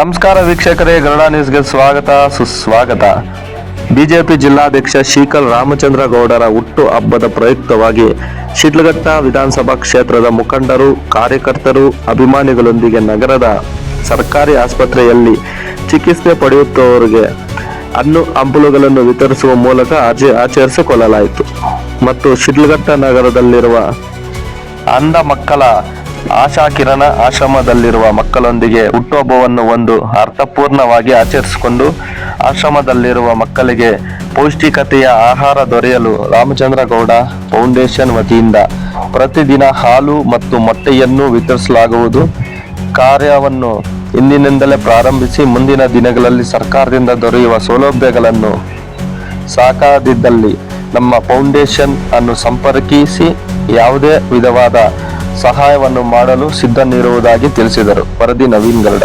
ನಮಸ್ಕಾರ ವೀಕ್ಷಕರೇ ಗರುಡ ನ್ಯೂಸ್ಗೆ ಸ್ವಾಗತ, ಸುಸ್ವಾಗತ. ಬಿಜೆಪಿ ಜಿಲ್ಲಾಧ್ಯಕ್ಷ ಶೀಕಲ್ ರಾಮಚಂದ್ರ ಗೌಡರ ಹುಟ್ಟು ಹಬ್ಬದ ಪ್ರಯುಕ್ತವಾಗಿ ಶಿಡ್ಲಘಟ್ಟ ವಿಧಾನಸಭಾ ಕ್ಷೇತ್ರದ ಮುಖಂಡರು, ಕಾರ್ಯಕರ್ತರು, ಅಭಿಮಾನಿಗಳೊಂದಿಗೆ ನಗರದ ಸರ್ಕಾರಿ ಆಸ್ಪತ್ರೆಯಲ್ಲಿ ಚಿಕಿತ್ಸೆ ಪಡೆಯುತ್ತವರಿಗೆ ಹಣ್ಣು ಹಂಪಲುಗಳನ್ನು ವಿತರಿಸುವ ಮೂಲಕ ಆಚೆ ಆಚರಿಸಿಕೊಳ್ಳಲಾಯಿತು. ಮತ್ತು ಶಿಡ್ಲಘಟ್ಟ ನಗರದಲ್ಲಿರುವ ಅಂಧ ಮಕ್ಕಳ ಆಶಾಕಿರಣ ಆಶ್ರಮದಲ್ಲಿರುವ ಮಕ್ಕಳೊಂದಿಗೆ ಹುಟ್ಟುಹಬ್ಬವನ್ನು ಒಂದು ಅರ್ಥಪೂರ್ಣವಾಗಿ ಆಚರಿಸಿಕೊಂಡು ಆಶ್ರಮದಲ್ಲಿರುವ ಮಕ್ಕಳಿಗೆ ಪೌಷ್ಟಿಕತೆಯ ಆಹಾರ ದೊರೆಯಲು ರಾಮಚಂದ್ರ ಗೌಡ ಫೌಂಡೇಶನ್ ವತಿಯಿಂದ ಪ್ರತಿದಿನ ಹಾಲು ಮತ್ತು ಮೊಟ್ಟೆಯನ್ನು ವಿತರಿಸಲಾಗುವುದು. ಕಾರ್ಯವನ್ನು ಇಂದಿನಿಂದಲೇ ಪ್ರಾರಂಭಿಸಿ ಮುಂದಿನ ದಿನಗಳಲ್ಲಿ ಸರ್ಕಾರದಿಂದ ದೊರೆಯುವ ಸೌಲಭ್ಯಗಳನ್ನು ಸಾಕಾದಿದ್ದಲ್ಲಿ ನಮ್ಮ ಫೌಂಡೇಶನ್ ಅನ್ನು ಸಂಪರ್ಕಿಸಿ ಯಾವುದೇ ವಿಧವಾದ ಸಹಾಯವನ್ನು ಮಾಡಲು ಸಿದ್ಧನಿರುವುದಾಗಿ ತಿಳಿಸಿದರು. ವರದಿ ನವೀನ್ ಗರುಡ.